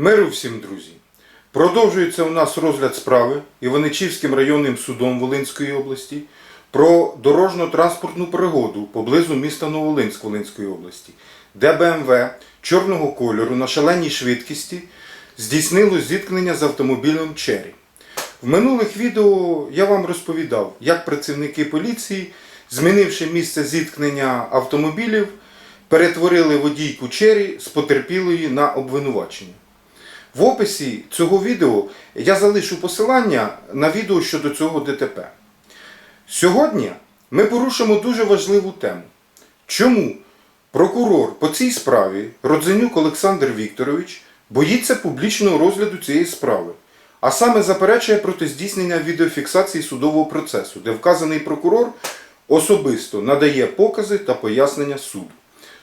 Миру всім, друзі! Продовжується у нас розгляд справи Іваничівським районним судом Волинської області про дорожньо-транспортну пригоду поблизу міста Новолинськ Волинської області, де БМВ чорного кольору на шаленій швидкості здійснило зіткнення з автомобілем Чері. В минулих відео я вам розповідав, як працівники поліції, змінивши місце зіткнення автомобілів, перетворили водійку Чері з потерпілої на обвинувачення. В описі цього відео я залишу посилання на відео щодо цього ДТП. Сьогодні ми порушимо дуже важливу тему. Чому прокурор по цій справі Родзенюк Олександр Вікторович боїться публічного розгляду цієї справи, а саме заперечує проти здійснення відеофіксації судового процесу, де вказаний прокурор особисто надає покази та пояснення суду.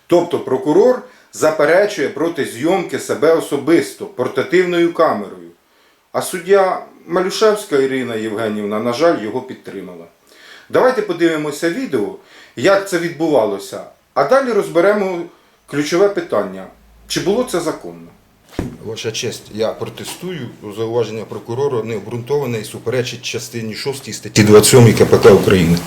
Тобто прокурор заперечує проти зйомки себе особисто портативною камерою. А суддя Малюшевська Ірина Євгенівна, на жаль, його підтримала. Давайте подивимося відео, як це відбувалося, а далі розберемо ключове питання: чи було це законно? Ваша честь, я протестую. Зауваження прокурора необґрунтоване і суперечить частині 6 статті 27 КПК України.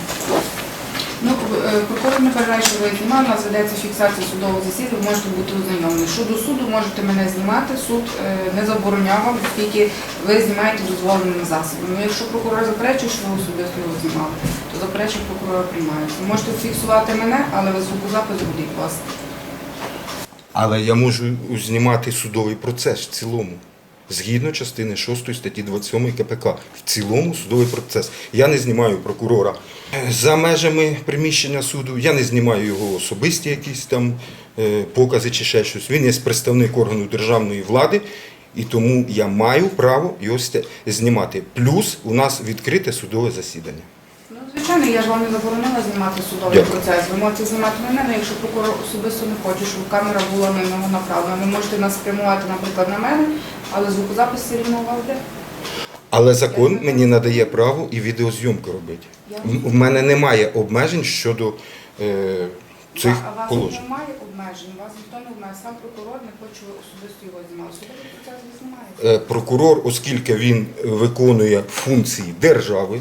Прокурор не вважає, що ви знімали, у нас ведеться фіксація судового засідання, ви можете бути ознайомлені. Щодо суду, можете мене знімати, суд е, не забороняв вам, оскільки ви знімаєте дозволеними засобами. Ну, якщо прокурор заперечує, що ви особисто його знімали, то заперечення прокурора приймається. Ви можете фіксувати мене, але ви звукозапис будь ласка. Але я можу знімати судовий процес в цілому. Згідно частини 6 статті 27 КПК. В цілому судовий процес. Я не знімаю прокурора за межами приміщення суду, я не знімаю його особисті якісь там е, покази чи ще щось. Він є представник органу державної влади, і тому я маю право його знімати. Плюс у нас відкрите судове засідання. Ну, звичайно, я ж вам не заборонила знімати судовий Дякую. процес. Ви можете знімати мене, але якщо прокурор особисто не хоче, щоб камера була на нього направлена, ви можете нас спрямувати, наприклад, на мене, але звукозапис все рівно у вас де. Але закон мені надає право і відеозйомку робити. В мене немає обмежень щодо е, цих а вас положень. немає обмежень, вас ніхто не обмежує. Сам прокурор не хоче особисто його знімати. Ви знімаєте. Е, Прокурор, оскільки він виконує функції держави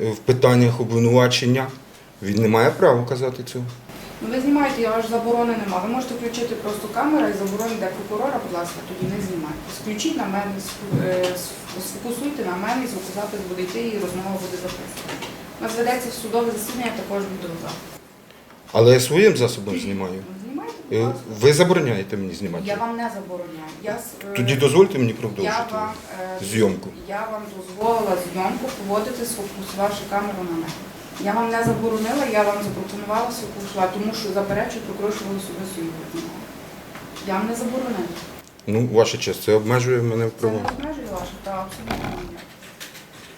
е, в питаннях обвинувачення, він не має права казати цього. Ну ви знімаєте, я аж заборони немає. Ви можете включити просто камеру і заборони для прокурора, будь ласка, тоді не знімайте. Включіть на мене, е, сфокусуйте на мене, звукозапис буде йти і розмова буде записана. У нас ведеться в судове засідання, також відеозапис. Але я своїм засобом знімаю. Ну, Знімайте, будь Е, ласка. Ви забороняєте мені знімати. Я вам не забороняю. Я, с- е, Тоді дозвольте мені я продовжити вам, е, зйомку. Я вам дозволила зйомку поводити, сфокусувавши камеру на мене. Я вам не заборонила, я вам запропонувала сфокусувати, тому що заперечую ви особисто його. Я вам не заборонила. Ну, ваша честь, це обмежує мене в Це не правах. обмежує ваше, та абсолютно ні.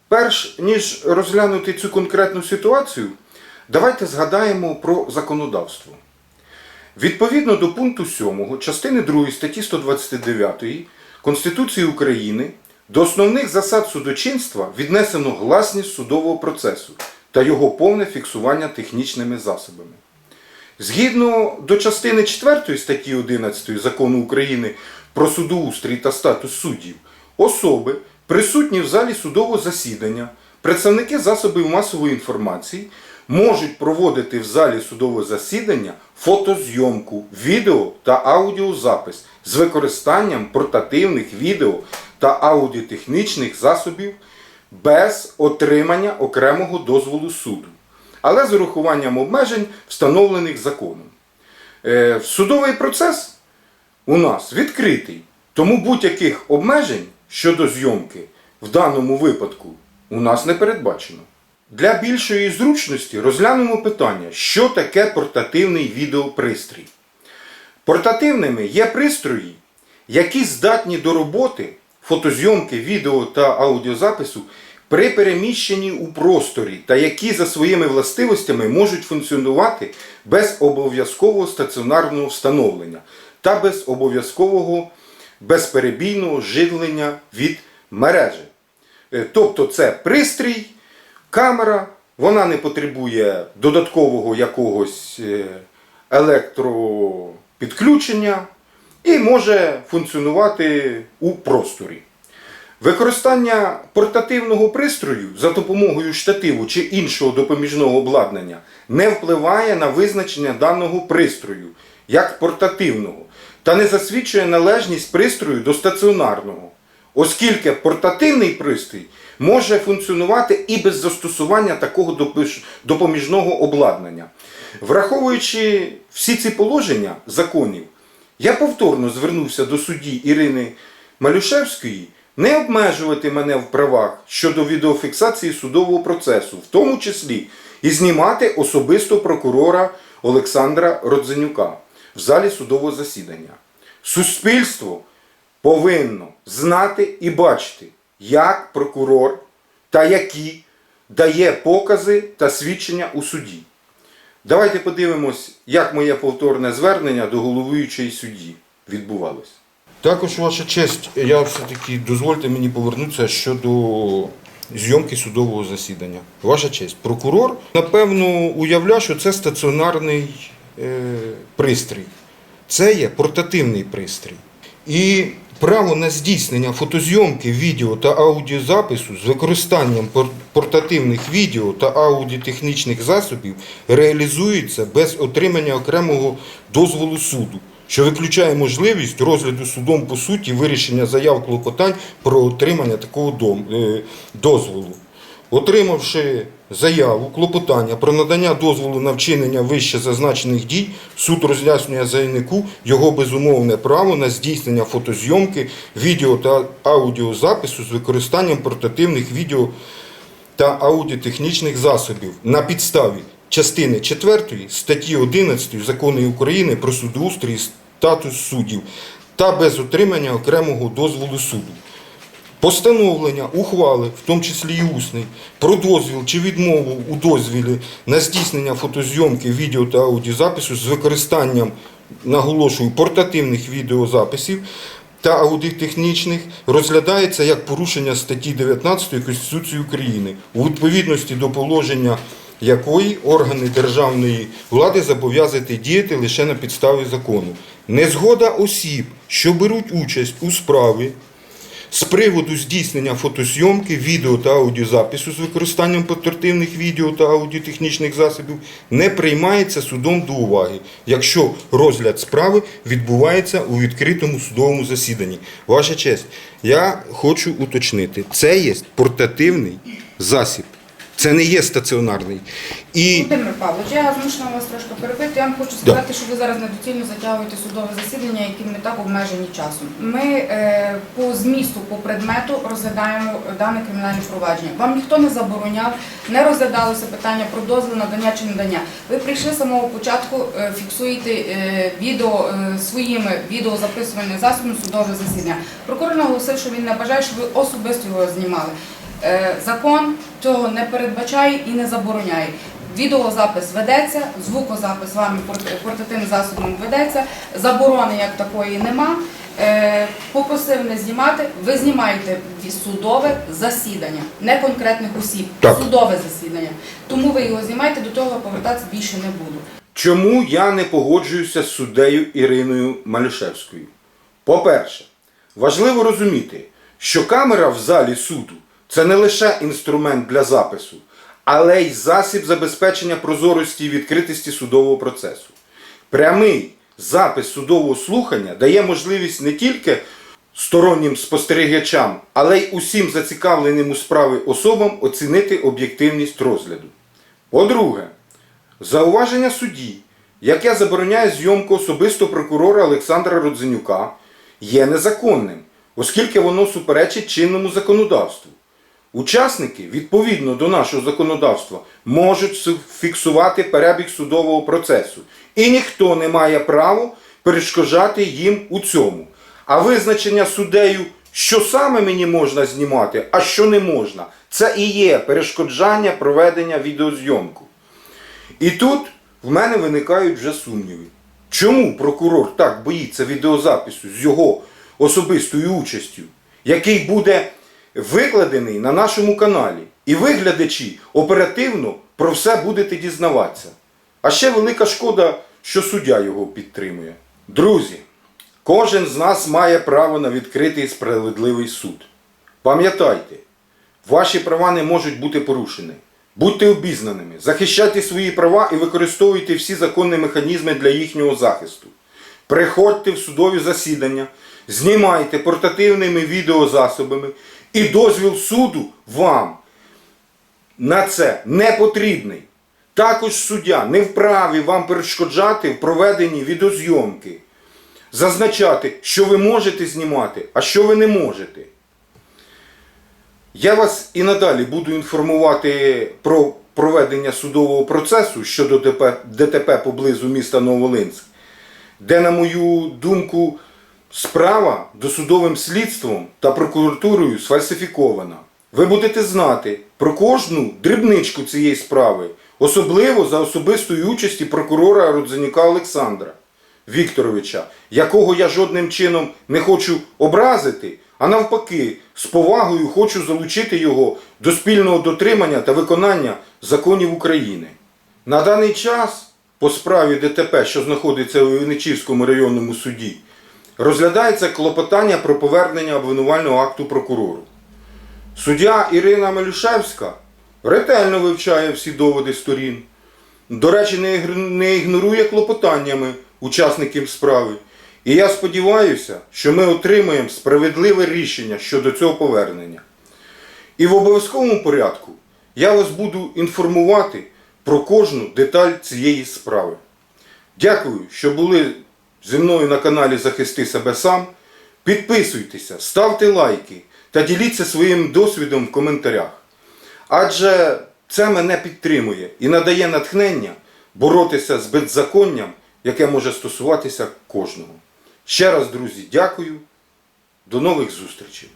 Перш ніж розглянути цю конкретну ситуацію, давайте згадаємо про законодавство. Відповідно до пункту 7 частини 2 статті 129 Конституції України до основних засад судочинства віднесено гласність судового процесу та його повне фіксування технічними засобами. Згідно до частини 4 статті 11 Закону України про судоустрій та статус суддів, особи, присутні в залі судового засідання, представники засобів масової інформації можуть проводити в залі судового засідання фотозйомку, відео та аудіозапис з використанням портативних відео та аудіотехнічних засобів без отримання окремого дозволу суду але з урахуванням обмежень, встановлених законом. Е, Судовий процес у нас відкритий, тому будь-яких обмежень щодо зйомки в даному випадку у нас не передбачено. Для більшої зручності розглянемо питання, що таке портативний відеопристрій. Портативними є пристрої, які здатні до роботи, фотозйомки, відео та аудіозапису при переміщенні у просторі та які за своїми властивостями можуть функціонувати без обов'язкового стаціонарного встановлення та без обов'язкового безперебійного живлення від мережі. Е, Тобто це пристрій, камера, вона не потребує додаткового якогось е, електропідключення, і може функціонувати у просторі. Використання портативного пристрою за допомогою штативу чи іншого допоміжного обладнання не впливає на визначення даного пристрою як портативного та не засвідчує належність пристрою до стаціонарного, оскільки портативний пристрій може функціонувати і без застосування такого допоміжного обладнання. Враховуючи всі ці положення законів, я повторно звернувся до судді Ірини Малюшевської не обмежувати мене в правах щодо відеофіксації судового процесу, в тому числі і знімати особисто прокурора Олександра Родзенюка в залі судового засідання. Суспільство повинно знати і бачити, як прокурор та які дає покази та свідчення у суді. Давайте подивимось, як моє повторне звернення до головуючої судді відбувалось. Також, ваша честь, я все-таки дозвольте мені повернутися щодо зйомки судового засідання. Ваша честь, прокурор, напевно, уявляв, що це стаціонарний е, пристрій. Це є портативний пристрій. І право на здійснення фотозйомки, відео та аудіозапису з використанням портативних відео та аудіотехнічних засобів реалізується без отримання окремого дозволу суду, що виключає можливість розгляду судом по суті вирішення заяв клопотань про отримання такого е, дозволу. Отримавши заяву, клопотання про надання дозволу на вчинення вище зазначених дій, суд роз'яснює заявнику його безумовне право на здійснення фотозйомки, відео та аудіозапису з використанням портативних відео та аудіотехнічних засобів на підставі частини 4 статті 11 Закону України про судоустрій статус суддів та без отримання окремого дозволу суду. Постановлення ухвали, в тому числі і усний, про дозвіл чи відмову у дозвілі на здійснення фотозйомки, відео та аудіозапису з використанням, наголошую, портативних відеозаписів та аудіотехнічних розглядається як порушення статті 19 Конституції України у відповідності до положення якої органи державної влади зобов'язані діяти лише на підставі закону. Незгода осіб, що беруть участь у справі, з приводу здійснення фотосйомки, відео та аудіозапису з використанням портативних відео та аудіотехнічних засобів не приймається судом до уваги, якщо розгляд справи відбувається у відкритому судовому засіданні. Ваша честь, я хочу уточнити, це є портативний засіб, це не є стаціонарний. І Володимир Павлович, я змушена вас трошки перебити. Я вам хочу сказати, що ви зараз недоцільно затягуєте судове засідання, яким не так обмежені часом. Ми е, по змісту, по предмету розглядаємо дане кримінальне провадження. Вам ніхто не забороняв, не розглядалося питання про дозвіл надання чи надання. Ви прийшли з самого початку, е, фіксуєте е, відео е, своїми відеозаписувальними засобами судове засідання. Прокурор наголосив, що він не бажає, щоб ви особисто його знімали. Е, Закон цього не передбачає і не забороняє. Відеозапис ведеться, звукозапис вами порт- портативним засобом ведеться, заборони як такої нема. Е, Попросив не знімати, ви знімаєте судове засідання, не конкретних осіб, Так. судове засідання. Тому ви його знімаєте, до того повертатися більше не буду. Чому я не погоджуюся з суддею Іриною Малюшевською? По-перше, важливо розуміти, що камера в залі суду це не лише інструмент для запису, але й засіб забезпечення прозорості і відкритості судового процесу. Прямий запис судового слухання дає можливість не тільки стороннім спостерігачам, але й усім зацікавленим у справі особам оцінити об'єктивність розгляду. По-друге, Зауваження судді, яке забороняє зйомку особисто прокурора Олександра Родзенюка, є незаконним, оскільки воно суперечить чинному законодавству. Учасники, відповідно до нашого законодавства, можуть фіксувати перебіг судового процесу, і ніхто не має права перешкоджати їм у цьому. А визначення суддею, що саме мені можна знімати, а що не можна, це і є перешкоджання проведення відеозйомку. І тут в мене виникають вже сумніви. Чому прокурор так боїться відеозапису з його особистою участю, який буде викладений на нашому каналі, і ви, глядачі, оперативно про все будете дізнаватися. А ще велика шкода, що суддя його підтримує. Друзі, Кожен з нас має право на відкритий справедливий суд. Пам'ятайте, ваші права не можуть бути порушені. Будьте обізнаними, захищайте свої права і використовуйте всі законні механізми для їхнього захисту. Приходьте в судові засідання, знімайте портативними відеозасобами і дозвіл суду вам на це не потрібний. Також суддя не вправі вам перешкоджати в проведенні відеозйомки, зазначати, що ви можете знімати, а що ви не можете. Я вас і надалі буду інформувати про проведення судового процесу щодо ДТП поблизу міста Новолинськ, де, на мою думку, справа досудовим слідством та прокуратурою сфальсифікована. Ви будете знати про кожну дрібничку цієї справи, особливо за особистої участі прокурора Родзенюка Олександра Вікторовича, якого я жодним чином не хочу образити, а навпаки, з повагою хочу залучити його до спільного дотримання та виконання законів України. На даний час по справі ДТП, що знаходиться у Вінничівському районному суді, розглядається клопотання про повернення обвинувального акту прокурору. Суддя Ірина Мелюшевська ретельно вивчає всі доводи сторін. До речі, не ігнорує клопотаннями учасників справи. І я сподіваюся, що ми отримаємо справедливе рішення щодо цього повернення. І в обов'язковому порядку я вас буду інформувати про кожну деталь цієї справи. Дякую, що були зі мною на каналі Захисти себе сам. Підписуйтеся, ставте лайки та діліться своїм досвідом в коментарях. Адже це мене підтримує і надає натхнення боротися з беззаконням, яке може стосуватися кожного. Ще раз, друзі, дякую. До нових зустрічей!